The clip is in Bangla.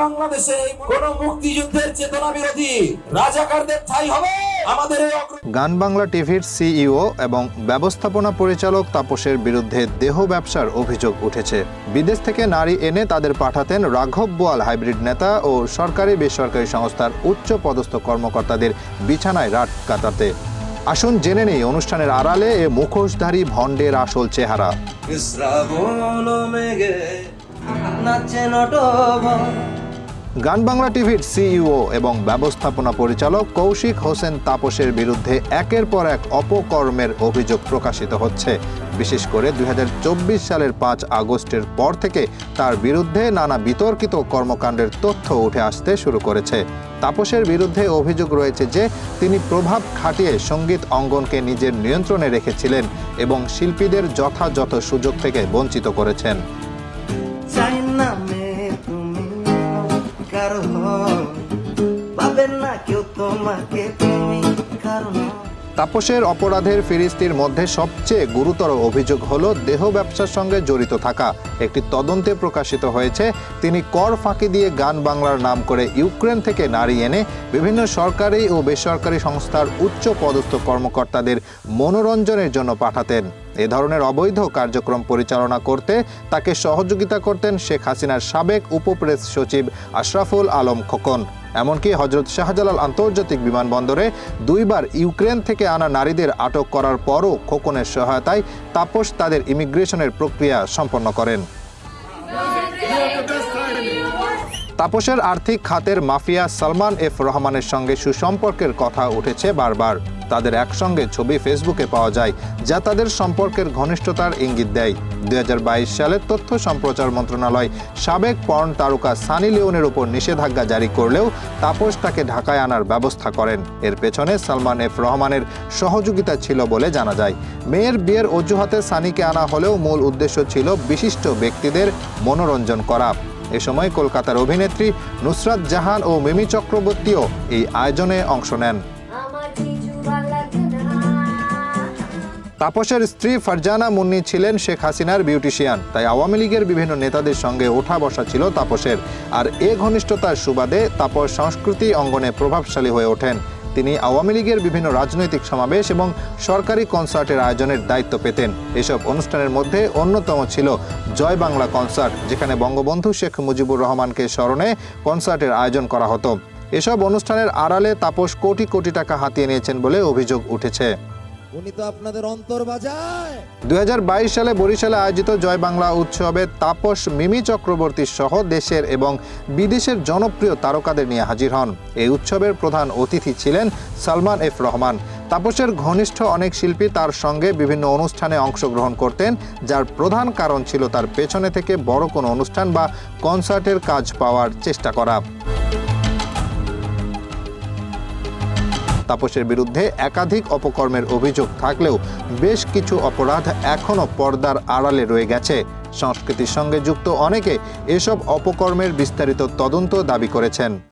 বাংলাদেশে কোন মুক্তিযুদ্ধের চেতনা বিরোধী রাজাকারদের ঠাই হবে। আমাদের গান বাংলা টিভির সিইও এবং ব্যবস্থাপনা পরিচালক তাপসের বিরুদ্ধে দেহ ব্যবসার অভিযোগ উঠেছে। বিদেশ থেকে নারী এনে তাদের পাঠাতেন রাঘব বোয়াল হাইব্রিড নেতা ও সরকারি বেসরকারি সংস্থার উচ্চ পদস্থ কর্মকর্তাদের বিছানায় রাত কাটাতে। আসুন জেনে নেই অনুষ্ঠানের আড়ালে এ মুখোশধারী ভণ্ডের আসল চেহারা। শ্রাবণ মেঘে নাচে নটবর গান বাংলা টিভির সিইও এবং ব্যবস্থাপনা পরিচালক কৌশিক হোসেন তাপসের বিরুদ্ধে একের পর এক অপকর্মের অভিযোগ প্রকাশিত হচ্ছে। বিশেষ করে দুই হাজার চব্বিশ সালের পাঁচ আগস্টের পর থেকে তার বিরুদ্ধে নানা বিতর্কিত কর্মকাণ্ডের তথ্য উঠে আসতে শুরু করেছে। তাপসের বিরুদ্ধে অভিযোগ রয়েছে যে, তিনি প্রভাব খাটিয়ে সংগীত অঙ্গনকে নিজের নিয়ন্ত্রণে রেখেছিলেন এবং শিল্পীদের যথাযথ সুযোগ থেকে বঞ্চিত করেছেন। কারও তাপসের অপরাধের ফিরিস্তির মধ্যে সবচেয়ে গুরুতর অভিযোগ হলো দেহ ব্যবসার সঙ্গে জড়িত থাকা। একটি তদন্তে প্রকাশিত হয়েছে, তিনি কর ফাঁকি দিয়ে গান বাংলার নাম করে ইউক্রেন থেকে নারী এনে বিভিন্ন সরকারি ও বেসরকারি সংস্থার উচ্চ পদস্থ কর্মকর্তাদের মনোরঞ্জনের জন্য পাঠাতেন। এ ধরনের অবৈধ কার্যক্রম পরিচালনা করতে তাকে সহযোগিতা করতেন শেখ হাসিনার সাবেক উপপ্রেস সচিব আশরাফুল আলম খোকন। এমনকি হজরত শাহজালাল আন্তর্জাতিক বিমানবন্দরে দুইবার ইউক্রেন থেকে আনা নারীদের আটক করার পরও খোকনের সহায়তায় তাপস তাদের ইমিগ্রেশনের প্রক্রিয়া সম্পন্ন করেন। তাপসের আর্থিক খাতের মাফিয়া সালমান এফ রহমানের সঙ্গে সুসম্পর্কের কথা উঠেছে বারবার। তাদের একসঙ্গে ছবি ফেসবুকে পাওয়া যায়, যা তাদের সম্পর্কের ঘনিষ্ঠতার ইঙ্গিত দেয়। দুই সালের তথ্য সম্প্রচার মন্ত্রণালয় সাবেক পর্ন তারকা সানি লিওনের উপর নিষেধাজ্ঞা জারি করলেও তাপস তাকে ঢাকায় আনার ব্যবস্থা করেন। এর পেছনে সালমান এফ রহমানের সহযোগিতা ছিল বলে জানা যায়। মেয়ের বিয়ের অজুহাতে সানিকে আনা হলেও মূল উদ্দেশ্য ছিল বিশিষ্ট ব্যক্তিদের মনোরঞ্জন করা। এ সময় কলকাতার অভিনেত্রী নুসরাত জাহান ও মিমি চক্রবর্তীও এই আয়োজনে অংশ নেন। তাপসের স্ত্রী ফারজানা মুন্নি ছিলেন শেখ হাসিনার বিউটিশিয়ান, তাই আওয়ামী লীগের বিভিন্ন নেতাদের সঙ্গে ওঠা বসা ছিল তাপসের। আর এ ঘনিষ্ঠতার সুবাদে তাপস সংস্কৃতি অঙ্গনে প্রভাবশালী হয়ে ওঠেন। তিনি আওয়ামী লীগের বিভিন্ন রাজনৈতিক সমাবেশ এবং সরকারি কনসার্টের আয়োজনের দায়িত্ব পেতেন। এসব অনুষ্ঠানের মধ্যে অন্যতম ছিল জয় বাংলা কনসার্ট, যেখানে বঙ্গবন্ধু শেখ মুজিবুর রহমানকে স্মরণে কনসার্টের আয়োজন করা হতো। এসব অনুষ্ঠানের আড়ালে তাপস কোটি কোটি টাকা হাতিয়ে নিয়েছেন বলে অভিযোগ উঠেছে। উনি তো আপনাদের অন্তর বাজায় দুই সালে বরিশালে আয়োজিত জয় বাংলা উৎসবে তাপস মিমি চক্রবর্তী সহ দেশের এবং বিদেশের জনপ্রিয় তারকাদের নিয়ে হাজির হন। এই উৎসবের প্রধান অতিথি ছিলেন সালমান এফ রহমান। তাপসের ঘনিষ্ঠ অনেক শিল্পী তার সঙ্গে বিভিন্ন অনুষ্ঠানে অংশগ্রহণ করতেন, যার প্রধান কারণ ছিল তার পেছনে থেকে বড় কোনো অনুষ্ঠান বা কনসার্টের কাজ পাওয়ার চেষ্টা করা। তাপসের বিরুদ্ধে একাধিক অপকর্মের অভিযোগ থাকলেও বেশ কিছু অপরাধ এখনও পর্দার আড়ালে রয়ে গেছে। সংস্কৃতির সঙ্গে যুক্ত অনেকে এসব অপকর্মের বিস্তারিত তদন্ত দাবি করেছেন।